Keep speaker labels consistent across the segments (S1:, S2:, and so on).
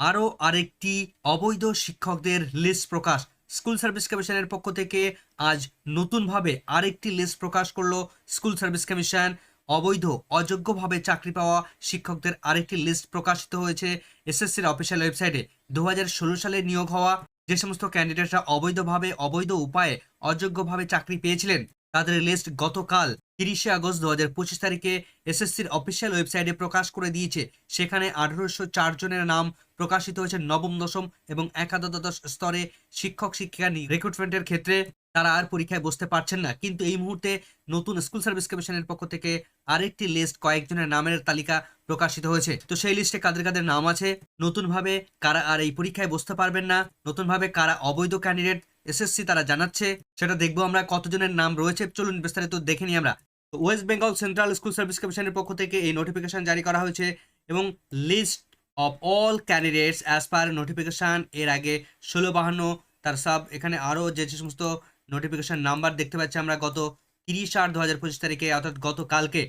S1: আরও আরেকটি অবৈধ শিক্ষকদের লিস্ট প্রকাশ। স্কুল সার্ভিস কমিশনের পক্ষ থেকে আজ নতুনভাবে আরেকটি লিস্ট প্রকাশ করল স্কুল সার্ভিস কমিশন। অবৈধ, অযোগ্যভাবে চাকরি পাওয়া শিক্ষকদের আরেকটি লিস্ট প্রকাশিত হয়েছে এসএসসির অফিসিয়াল ওয়েবসাইটে। দু হাজার ষোলো সালে নিয়োগ হওয়া যে সমস্ত ক্যান্ডিডেটরা অবৈধভাবে, অবৈধ উপায়ে অযোগ্যভাবে চাকরি পেয়েছিলেন, তাদের লিস্ট গতকাল তিরিশে আগস্ট দু হাজার পঁচিশ তারিখে এসএসসির অফিসিয়াল ওয়েবসাইটে প্রকাশ করে দিয়েছে। সেখানে আঠারোশো চার জনের নাম প্রকাশিত হয়েছে নবম, দশম এবং একাদশ স্তরে শিক্ষক, শিক্ষিকা রিক্রুটমেন্টের ক্ষেত্রে তারা আর পরীক্ষায় বসতে পারছেন না। কিন্তু এই মুহূর্তে নতুন স্কুল সার্ভিস কমিশনের পক্ষ থেকে আরেকটি লিস্ট কয়েকজনের নামের তালিকা প্রকাশিত হয়েছে। তো সেই লিস্টে কাদের কাদের নাম আছে? নতুনভাবে কারা আর এই পরীক্ষায় বসতে পারবেন না? নতুনভাবে কারা অবৈধ ক্যান্ডিডেট এসএসসি তারা জানাচ্ছে, সেটা দেখব আমরা কতজনের নাম রয়েছে। চলুন বিস্তারিত দেখে নিই আমরা। West Bengal central school service কমিশনের পক্ষ থেকে এই নোটিফিকেশন জারি করা হয়েছে এবং list of all candidates as per notification এর আগে ষোলো বাহান্ন তার সব এখানে আরও যে সমস্ত নোটিফিকেশন নাম্বার দেখতে পাচ্ছি আমরা, গত তিরিশ আট দু হাজার পঁচিশ তারিখে, অর্থাৎ গতকালকে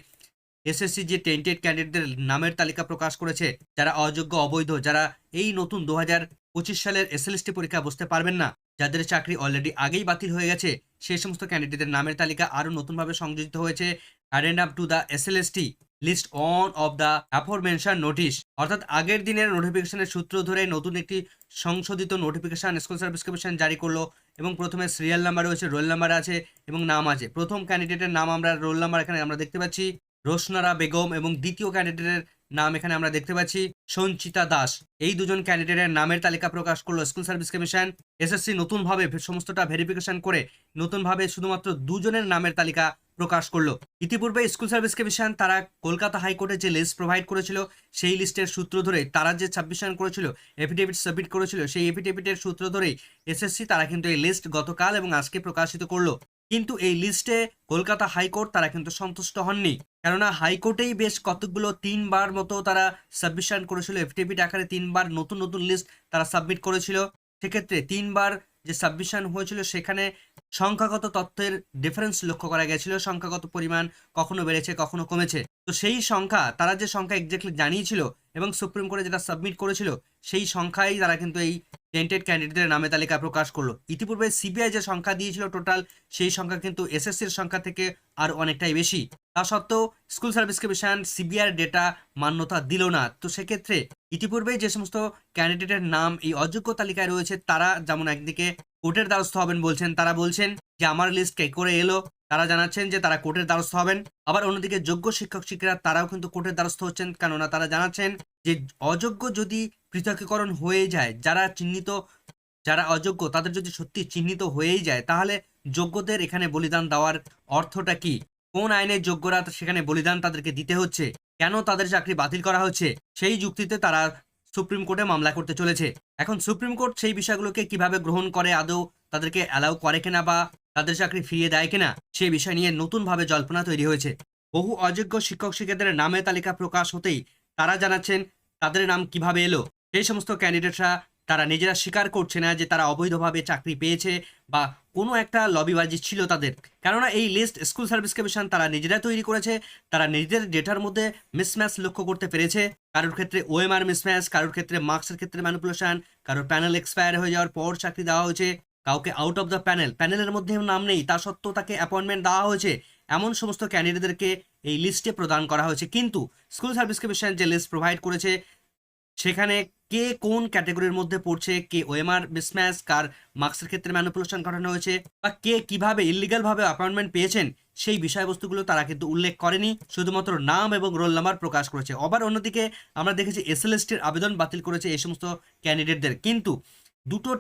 S1: এসএসসি যে টেন্টেড ক্যান্ডিডেটদের নামের তালিকা প্রকাশ করেছে, যারা অযোগ্য, অবৈধ, যারা এই নতুন দু হাজার পঁচিশ সালের এসএলএসটি পরীক্ষা বসতে পারবেন না যাদের চাকরি অলরেডি আগেই বাতিল হয়ে গেছে সেই সমস্ত ক্যান্ডিডেটদের নামের তালিকা আরও নতুনভাবে সংযোজিত হয়েছে। Addendum to the SLST list on of the aforementioned notice অর্থাৎ আগের দিনের নোটিফিকেশনের সূত্র ধরে নতুন একটি সংশোধিত নোটিফিকেশন স্কুল সার্ভিস কমিশন জারি করল এবং প্রথমে সিরিয়াল নাম্বার রয়েছে রোল নাম্বার আছে এবং নাম আছে। প্রথম ক্যান্ডিডেটের নাম আমরা রোল নাম্বার এখানে আমরা দেখতে পাচ্ছি, রোশনারা বেগম এবং দ্বিতীয় ক্যান্ডিডেটের নাম এখানে আমরা দেখতে পাচ্ছি সঞ্চিতা দাস। এই দুজন ক্যান্ডিডেটের নামের তালিকা প্রকাশ করল স্কুল সার্ভিস কমিশন এসএসসি নতুনভাবে সমস্তটা ভেরিফিকেশন করে নতুনভাবে শুধুমাত্র দুজনের নামের তালিকা প্রকাশ করল। ইতিপূর্বে স্কুল সার্ভিস কমিশন তারা কলকাতা হাইকোর্টে যে লিস্ট প্রোভাইড করেছিল, সেই লিস্টের সূত্র ধরে তারা যে সাবমিশন করেছিল এফিডেভিট সাবমিট করেছিল, সেই এফিডেভিটের সূত্র ধরেই এসএসসি তারা কিন্তু এই লিস্ট গতকাল এবং আজকে প্রকাশিত করল। কিন্তু এই লিস্টে কলকাতা হাইকোর্ট তারা কিন্তু সন্তুষ্ট হননি। কেননা হাইকোর্টেই বেশ কতগুলো তিনবার মতো তারা সাবমিশন করেছিল। এফিডেভিট আকারে তিনবার নতুন নতুন লিস্ট তারা সাবমিট করেছিল। সেক্ষেত্রে তিনবার যে সাবমিশন হয়েছিল সেখানে সংখ্যাগত তথ্যের ডিফারেন্স লক্ষ্য করা গেছিল। সংখ্যাগত পরিমাণ কখনো বেড়েছে, কখনো কমেছে। তো সেই সংখ্যা, তারা যে সংখ্যা এক্স্যাক্টলি জানিয়েছিল এবং সুপ্রিম কোর্টে যেটা সাবমিট করেছিল, সেই সংখ্যাই তারা কিন্তু এই টেন্টেড ক্যান্ডিডেটের নামে তালিকা প্রকাশ করল। ইতিপূর্বে সিবিআই যে সংখ্যা দিয়েছিল টোটাল সেই সংখ্যা কিন্তু এসএসসির সংখ্যা থেকে আর অনেকটাই বেশি। তা সত্ত্বেও school service commission CBR data মান্যতা দিল না। তো সেক্ষেত্রে ইতিপূর্বে যে সমস্ত ক্যান্ডিডেটের নাম এই অযোগ্য তালিকায় রয়েছে, তারা যেমন একদিকে কোর্টের দ্বারস্থ হবেন বলছেন, তারা বলছেন যে আমার লিস্ট কে করে এলো। তারা জানাচ্ছেন যে তারা কোর্টের দ্বারস্থ হবেন। আবার অন্যদিকে যোগ্য শিক্ষক শিক্ষিরা তারাও কিন্তু কোর্টের দ্বারস্থ হচ্ছেন। কেননা তারা জানাচ্ছেন যে অযোগ্য যদি পৃথকীকরণ হয়ে যায়। যারা চিহ্নিত, যারা অযোগ্য, তাদের যদি সত্যি চিহ্নিত হয়েই যায়, তাহলে যোগ্যদের এখানে বলিদান দেওয়ার অর্থটা কি? কোন আইনের যোগ্যরা সেখানে বলিদান তাদেরকে দিতে হচ্ছে? কেন তাদের চাকরি বাতিল করা হচ্ছে? সেই যুক্তিতে তারা সুপ্রিম কোর্টে মামলা করতে চলেছে। এখন সুপ্রিম কোর্ট সেই বিষয়গুলোকে কীভাবে গ্রহণ করে, আদৌ তাদেরকে অ্যালাউ করে কিনা বা তাদের চাকরি ফিরিয়ে দেয় কিনা সেই বিষয় নিয়ে নতুনভাবে জল্পনা তৈরি হয়েছে। বহু অযোগ্য শিক্ষক শিক্ষকদের নামে তালিকা প্রকাশ হতেই তারা জানাচ্ছেন, তাদের নাম কীভাবে এলো? সেই সমস্ত ক্যান্ডিডেটরা তারা নিজেরা স্বীকার করছে না যে তারা অবৈধভাবে চাকরি পেয়েছে বা কোনো একটা লবিবাজি ছিল তাদের। কেননা এই লিস্ট স্কুল সার্ভিস কমিশন তারা নিজেরা তৈরি করেছে, তারা নিজেদের ডেটার মধ্যে মিসম্যাচ লক্ষ্য করতে পেরেছে। কারোর ক্ষেত্রে ওএমআর মিসম্যাচ কারোর ক্ষেত্রে মার্কসের ক্ষেত্রে ম্যানিপুলেশন কারোর প্যানেল এক্সপায়ার হয়ে যাওয়ার পর চাকরি দেওয়া হয়েছে। কাউকে আউট অফ দ্য প্যানেল প্যানেলের মধ্যে নাম নেই, তা সত্ত্বেও তাকে অ্যাপয়েন্টমেন্ট দেওয়া হয়েছে। এমন সমস্ত ক্যান্ডিডেটদেরকে এই লিস্টে প্রদান করা হয়েছে। কিন্তু স্কুল সার্ভিস কমিশন যে লিস্ট প্রোভাইড করেছে, সেখানে কে কোন ক্যাটাগরির মধ্যে পড়ছে, কে ওএমআর মিসম্যাচ কার মার্কসের ক্ষেত্রে ম্যানিপুলেশন ঘটানো হয়েছে, বা কে কীভাবে ইলিগাল ভাবে অ্যাপয়েন্টমেন্ট পেয়েছেন, সেই বিষয়বস্তুগুলো তারা কিন্তু উল্লেখ করেনি, শুধুমাত্র নাম এবং রোল নাম্বার প্রকাশ করেছে। আবার অন্যদিকে আমরা দেখেছি এসএলএসটির আবেদন বাতিল করেছে এই সমস্ত ক্যান্ডিডেটদের কিন্তু দুটো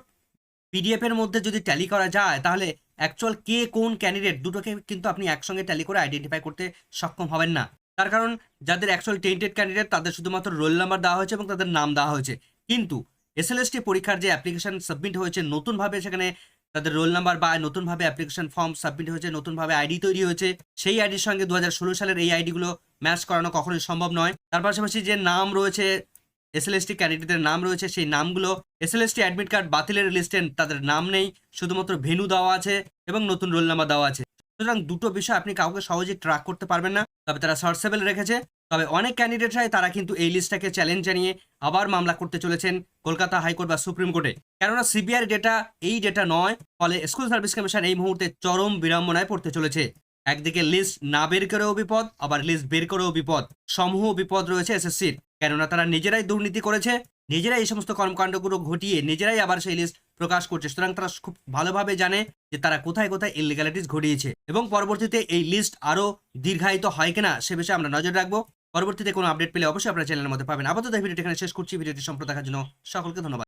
S1: পিডিএফ এর মধ্যে যদি ট্যালি করা যায়, তাহলে অ্যাকচুয়াল কে কোন ক্যান্ডিডেট দুটোকে কিন্তু আপনি একসঙ্গে ট্যালি করে আইডেন্টিফাই করতে সক্ষম হবেন না। তার কারণ যাদের অ্যাকচুয়াল টেন্টেড ক্যান্ডিডেট তাদের শুধুমাত্র রোল নাম্বার দেওয়া হয়েছে এবং তাদের নাম দেওয়া হয়েছে। কিন্তু এসএলএসটি পরীক্ষার যে অ্যাপ্লিকেশন সাবমিট হয়েছে, নতুনভাবে সেখানে তাদের রোল নাম্বার বা নতুনভাবে অ্যাপ্লিকেশন ফর্ম সাবমিট হয়েছে, নতুনভাবে আইডি তৈরি হয়েছে, সেই আইডির সঙ্গে দু হাজার ষোলো সালের এই আইডিগুলো ম্যাচ করানো কখনোই সম্ভব নয়। তার পাশাপাশি যে নাম রয়েছে এসএলএসটি ক্যান্ডিডেটের নাম রয়েছে, সেই নামগুলো এসএলএসটি অ্যাডমিট কার্ড বাতিলের লিস্টে তাদের নাম নেই, শুধুমাত্র ভেনু দেওয়া আছে এবং নতুন রোল নাম্বার দেওয়া আছে। সুতরাং দুটো বিষয় আপনি কাউকে সহজে ট্র্যাক করতে পারবেন না, তবে তারা সার্সেবল রেখেছে। তবে অনেক ক্যান্ডিডেটরাই তারা কিন্তু এই লিস্টটাকে চ্যালেঞ্জ জানিয়ে আবার মামলা করতে চলেছেন কলকাতা হাইকোর্ট বা সুপ্রিম কোর্টে। কেননা সিবিআই ডেটা এই ডেটা নয়, ফলে স্কুল সার্ভিস কমিশন এই মুহূর্তে চরম বিড়ম্বনায় পড়তে চলেছে। একদিকে লিস্ট না বের করেও বিপদ, আবার লিস্ট বের করেও বিপদ। সমূহ বিপদ রয়েছে এসএসসির কেননা তারা নিজেরাই দুর্নীতি করেছে, নিজেরাই এই সমস্ত কর্মকাণ্ডগুলো ঘটিয়ে নিজেরাই আবার সেই লিস্ট প্রকাশ করছে। সুতরাং তারা খুব ভালোভাবে জানে যে তারা কোথায় কোথায় ইলিগালিটিস ঘটিয়েছে। এবং পরবর্তীতে এই লিস্ট আরও দীর্ঘায়িত হয় কিনা সে বিষয়ে আমরা নজর রাখব। পরবর্তীতে কোনো আপডেট পেলে অবশ্যই আপনার চ্যানেলের মধ্যে পাবেন। আপাতত ভিডিওটি এখানে শেষ করছি। ভিডিওটি সম্প্রদায় দেখার জন্য সকলকে ধন্যবাদ।